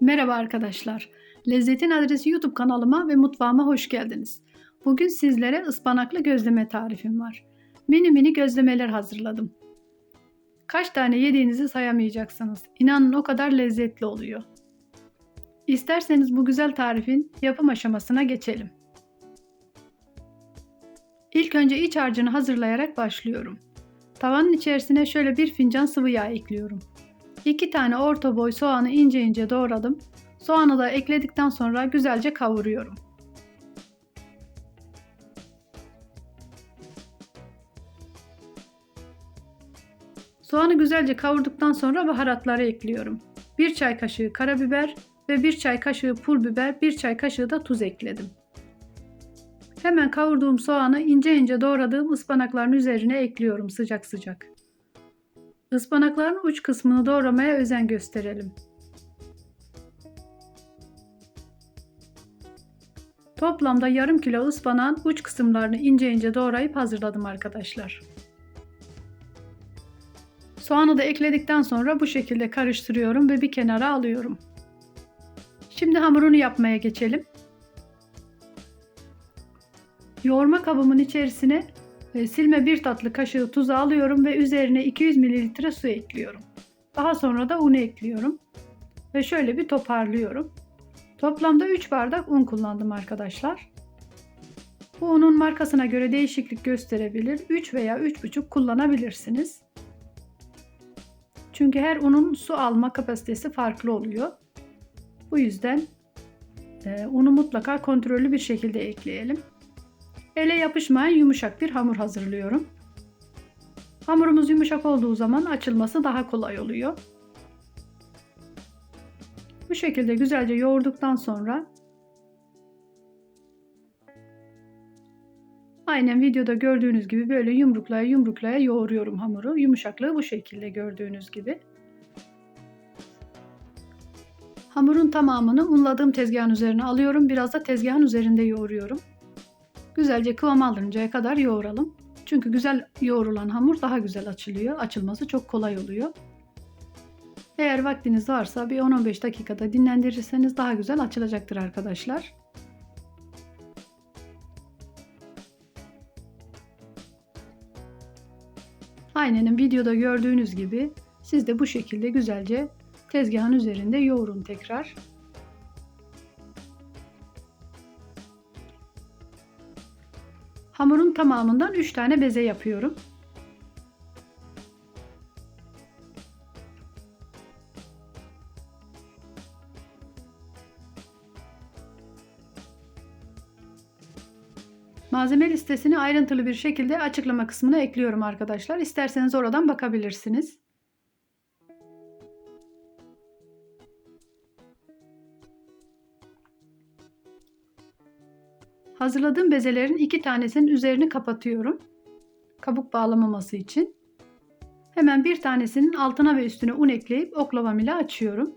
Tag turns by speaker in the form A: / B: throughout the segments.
A: Merhaba arkadaşlar. Lezzetin Adresi YouTube kanalıma ve mutfağıma hoş geldiniz. Bugün sizlere ıspanaklı gözleme tarifim var. Mini mini gözlemeler hazırladım. Kaç tane yediğinizi sayamayacaksınız. İnanın o kadar lezzetli oluyor. İsterseniz bu güzel tarifin yapım aşamasına geçelim. İlk önce iç harcını hazırlayarak başlıyorum. Tavanın içerisine şöyle bir fincan sıvı yağ ekliyorum. 2 tane orta boy soğanı ince ince doğradım. Soğanı da ekledikten sonra güzelce kavuruyorum. Soğanı güzelce kavurduktan sonra baharatları ekliyorum. 1 çay kaşığı karabiber ve 1 çay kaşığı pul biber, 1 çay kaşığı da tuz ekledim. Hemen kavurduğum soğanı ince ince doğradığım ıspanakların üzerine ekliyorum sıcak sıcak. Ispanakların uç kısmını doğramaya özen gösterelim. Toplamda yarım kilo ıspanağın uç kısımlarını ince ince doğrayıp hazırladım arkadaşlar. Soğanı da ekledikten sonra bu şekilde karıştırıyorum ve bir kenara alıyorum. Şimdi hamurunu yapmaya geçelim. Yoğurma kabımın içerisine silme bir tatlı kaşığı tuzu alıyorum ve üzerine 200 ml su ekliyorum. Daha sonra da unu ekliyorum. Ve şöyle bir toparlıyorum. Toplamda 3 bardak un kullandım arkadaşlar. Bu unun markasına göre değişiklik gösterebilir. 3 veya 3,5 kullanabilirsiniz. Çünkü her unun su alma kapasitesi farklı oluyor. Bu yüzden e, unu mutlaka kontrollü bir şekilde ekleyelim. Ele yapışmayan yumuşak bir hamur hazırlıyorum. Hamurumuz yumuşak olduğu zaman açılması daha kolay oluyor. Bu şekilde güzelce yoğurduktan sonra aynen videoda gördüğünüz gibi böyle yumruklaya yumruklaya yoğuruyorum hamuru. Yumuşaklığı bu şekilde gördüğünüz gibi. Hamurun tamamını unladığım tezgahın üzerine alıyorum. Biraz da tezgahın üzerinde yoğuruyorum. Güzelce kıvam alırıncaya kadar yoğuralım. Çünkü güzel yoğrulan hamur daha güzel açılıyor. Açılması çok kolay oluyor. Eğer vaktiniz varsa bir 10-15 dakikada dinlendirirseniz daha güzel açılacaktır arkadaşlar. Aynen videoda gördüğünüz gibi siz de bu şekilde güzelce tezgahın üzerinde yoğurun tekrar. Hamurun tamamından 3 tane beze yapıyorum. Malzeme listesini ayrıntılı bir şekilde açıklama kısmına ekliyorum arkadaşlar. İsterseniz oradan bakabilirsiniz. Hazırladığım bezelerin iki tanesinin üzerini kapatıyorum. Kabuk bağlamaması için. Hemen bir tanesinin altına ve üstüne un ekleyip oklavam ile açıyorum.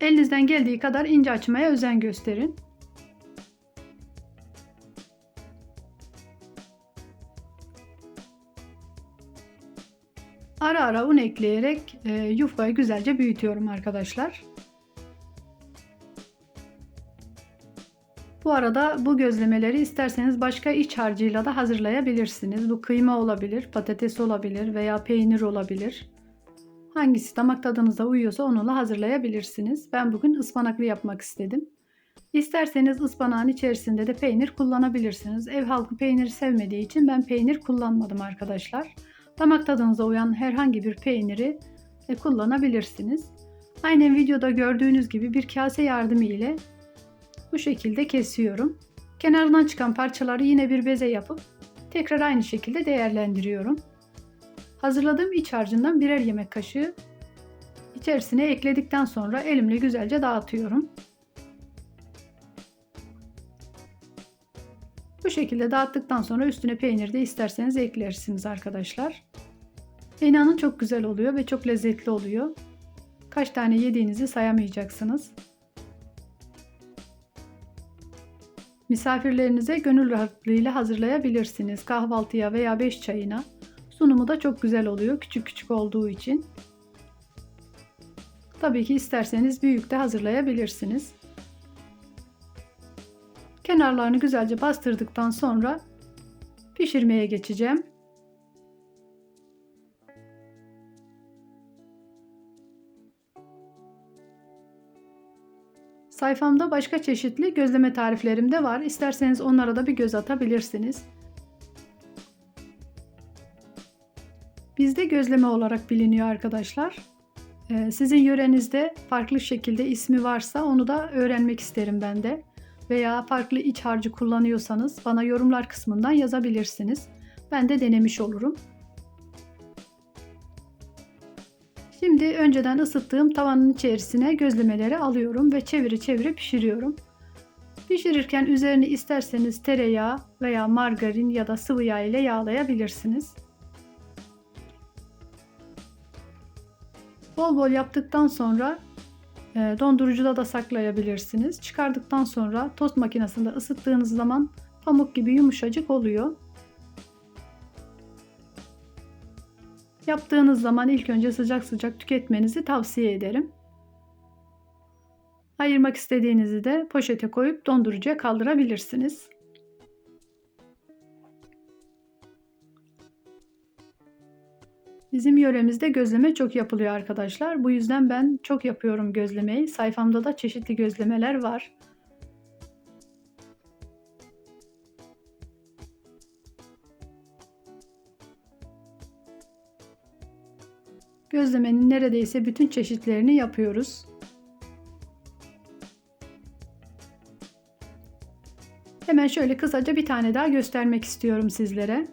A: Elinizden geldiği kadar ince açmaya özen gösterin. Ara ara un ekleyerek e, yufkayı güzelce büyütüyorum arkadaşlar. Bu arada bu gözlemeleri isterseniz başka iç harcıyla da hazırlayabilirsiniz. Bu kıyma olabilir, patates olabilir veya peynir olabilir. Hangisi damak tadınıza uyuyorsa onunla hazırlayabilirsiniz. Ben bugün ıspanaklı yapmak istedim. İsterseniz ıspanağın içerisinde de peynir kullanabilirsiniz. Ev halkı peynir sevmediği için ben peynir kullanmadım arkadaşlar. Damak tadınıza uyan herhangi bir peyniri e, kullanabilirsiniz. Aynen videoda gördüğünüz gibi bir kase yardımı ile bu şekilde kesiyorum. Kenarından çıkan parçaları yine bir beze yapıp tekrar aynı şekilde değerlendiriyorum. Hazırladığım iç harcından birer yemek kaşığı içerisine ekledikten sonra elimle güzelce dağıtıyorum. Bu şekilde dağıttıktan sonra üstüne peynir de isterseniz eklersiniz arkadaşlar. İnanın çok güzel oluyor ve çok lezzetli oluyor. Kaç tane yediğinizi sayamayacaksınız. Misafirlerinize gönül rahatlığıyla hazırlayabilirsiniz. Kahvaltıya veya beş çayına. Sunumu da çok güzel oluyor küçük küçük olduğu için. Tabii ki isterseniz büyük de hazırlayabilirsiniz. Kenarlarını güzelce bastırdıktan sonra pişirmeye geçeceğim. Sayfamda başka çeşitli gözleme tariflerim de var. İsterseniz onlara da bir göz atabilirsiniz. Bizde gözleme olarak biliniyor arkadaşlar. Ee, sizin yörenizde farklı şekilde ismi varsa onu da öğrenmek isterim ben de. Veya farklı iç harcı kullanıyorsanız bana yorumlar kısmından yazabilirsiniz. Ben de denemiş olurum. Şimdi önceden ısıttığım tavanın içerisine gözlemeleri alıyorum ve çeviri çeviri pişiriyorum. Pişirirken üzerini isterseniz tereyağı veya margarin ya da sıvı yağ ile yağlayabilirsiniz. Bol bol yaptıktan sonra dondurucuda da saklayabilirsiniz. Çıkardıktan sonra tost makinesinde ısıttığınız zaman pamuk gibi yumuşacık oluyor. Yaptığınız zaman ilk önce sıcak sıcak tüketmenizi tavsiye ederim. Ayırmak istediğinizi de poşete koyup dondurucuya kaldırabilirsiniz. Bizim yöremizde gözleme çok yapılıyor arkadaşlar. Bu yüzden ben çok yapıyorum gözlemeyi. Sayfamda da çeşitli gözlemeler var. Gözlemenin neredeyse bütün çeşitlerini yapıyoruz. Hemen şöyle kısaca bir tane daha göstermek istiyorum sizlere.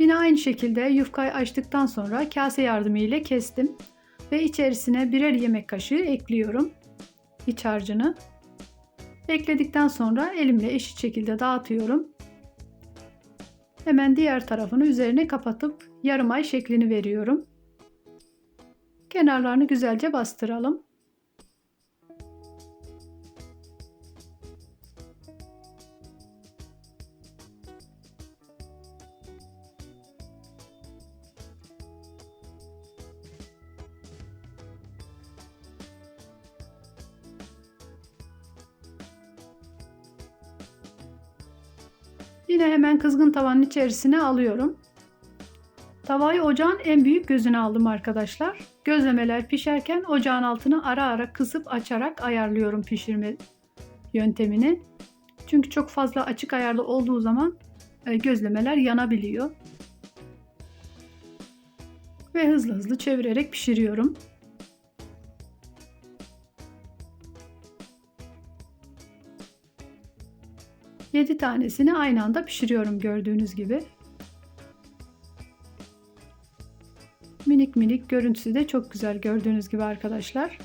A: Yine aynı şekilde yufkayı açtıktan sonra kase yardımıyla kestim ve içerisine birer yemek kaşığı ekliyorum iç harcını. Ekledikten sonra elimle eşit şekilde dağıtıyorum. Hemen diğer tarafını üzerine kapatıp yarım ay şeklini veriyorum. Kenarlarını güzelce bastıralım. Yine hemen kızgın tavanın içerisine alıyorum. Tavayı ocağın en büyük gözüne aldım arkadaşlar. Gözlemeler pişerken ocağın altını ara ara kısıp açarak ayarlıyorum pişirme yöntemini. Çünkü çok fazla açık ayarlı olduğu zaman e, gözlemeler yanabiliyor. Ve hızlı hızlı çevirerek pişiriyorum. Yedi tanesini aynı anda pişiriyorum gördüğünüz gibi. Minik minik görüntüsü de çok güzel gördüğünüz gibi arkadaşlar.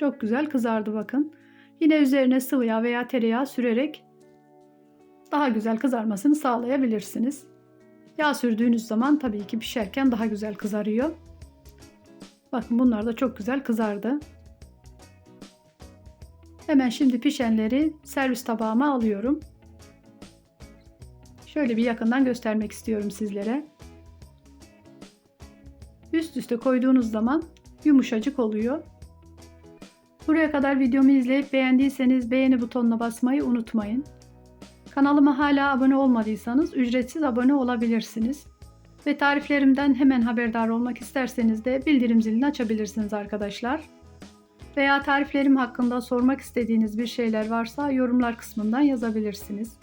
A: Çok güzel kızardı bakın. Yine üzerine sıvı yağ veya tereyağı sürerek daha güzel kızarmasını sağlayabilirsiniz. Yağ sürdüğünüz zaman tabii ki pişerken daha güzel kızarıyor. Bakın bunlar da çok güzel kızardı. Hemen şimdi pişenleri servis tabağıma alıyorum. Şöyle bir yakından göstermek istiyorum sizlere. Üst üste koyduğunuz zaman yumuşacık oluyor. Buraya kadar videomu izleyip beğendiyseniz beğeni butonuna basmayı unutmayın. Kanalıma hala abone olmadıysanız ücretsiz abone olabilirsiniz. Ve tariflerimden hemen haberdar olmak isterseniz de bildirim zilini açabilirsiniz arkadaşlar. Veya tariflerim hakkında sormak istediğiniz bir şeyler varsa yorumlar kısmından yazabilirsiniz.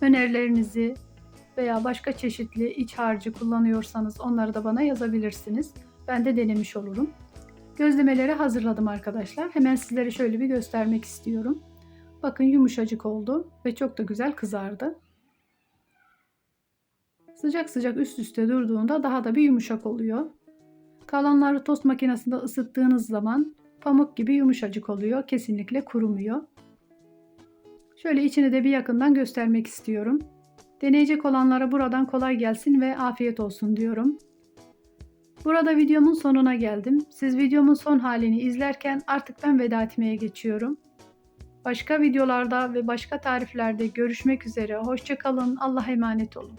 A: Önerilerinizi veya başka çeşitli iç harcı kullanıyorsanız onları da bana yazabilirsiniz. Ben de denemiş olurum. Gözlemeleri hazırladım arkadaşlar. Hemen sizlere şöyle bir göstermek istiyorum. Bakın yumuşacık oldu ve çok da güzel kızardı. Sıcak sıcak üst üste durduğunda daha da bir yumuşak oluyor. Kalanları tost makinesinde ısıttığınız zaman pamuk gibi yumuşacık oluyor. Kesinlikle kurumuyor. Şöyle içini de bir yakından göstermek istiyorum. Deneyecek olanlara buradan kolay gelsin ve afiyet olsun diyorum. Burada videomun sonuna geldim. Siz videomun son halini izlerken artık ben veda etmeye geçiyorum. Başka videolarda ve başka tariflerde görüşmek üzere. Hoşçakalın. Allah'a emanet olun.